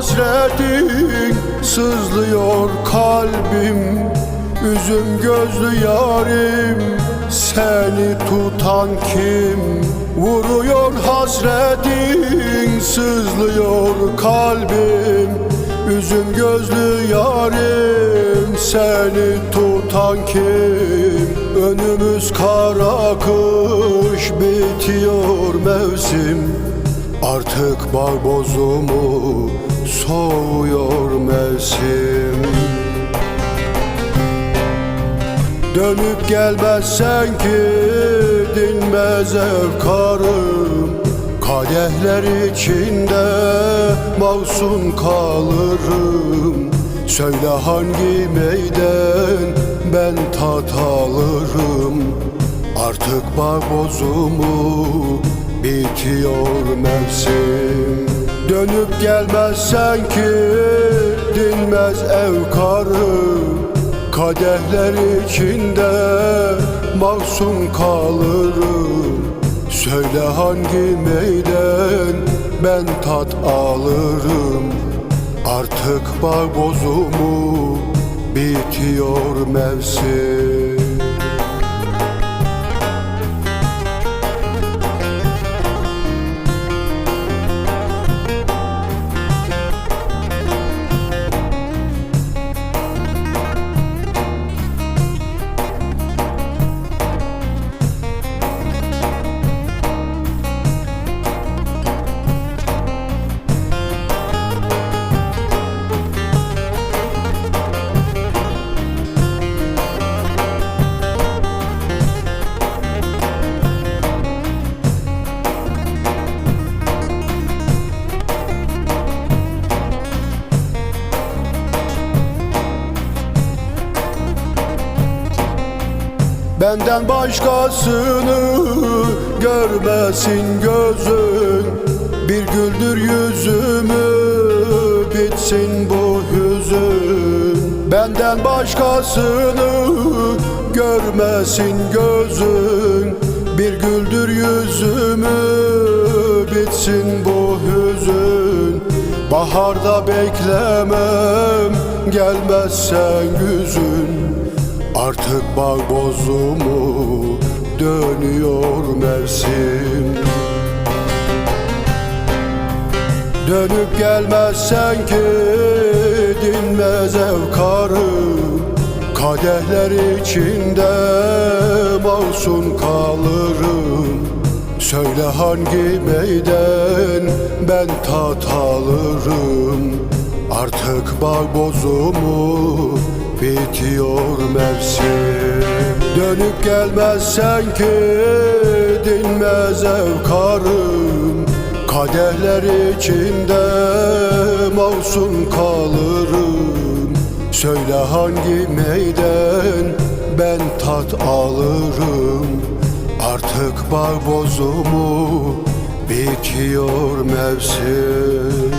hasretin Sızlıyor kalbim Üzüm gözlü yarim. Seni tutan kim? Vuruyor hasretin Sızlıyor kalbim. Üzüm gözlü yarim Seni tutan kim? Önümüz kara kış Bitiyor mevsim Artık bağ bozumu Soğuyor mevsim. Dönüp gelmezsen ki dinmez efkarım Kadehler içinde mahzun kalırım. Söyle hangi meyden ben tat alırım. Artık bağ bozumu bitiyor mevsim. Dönüp gelmezsen ki dinmez evkarım Kadehler içinde mahzun kalırım. Söyle hangi meyden ben tat alırım. Artık bağ bozumu bitiyor mevsim Benden başkasını görmesin gözün. Bir güldür yüzümü bitsin bu hüzün. Benden başkasını görmesin gözün. Bir güldür yüzümü bitsin bu hüzün. Baharda beklemem gelmezsen güzün Artık bağ bozumu dönüyor mevsim Dönüp gelmezsen ki dinmez evkarım Kadehler içinde mahzun kalırım Söyle hangi meyden ben tat alırım Artık bağ bozumu bitiyor mevsim. Dönüp gelmezsen ki dinmez evkarım Kadehler içinde mahzun kalırım. Söyle hangi meyden ben tat alırım. Artık bağ bozumu bitiyor mevsim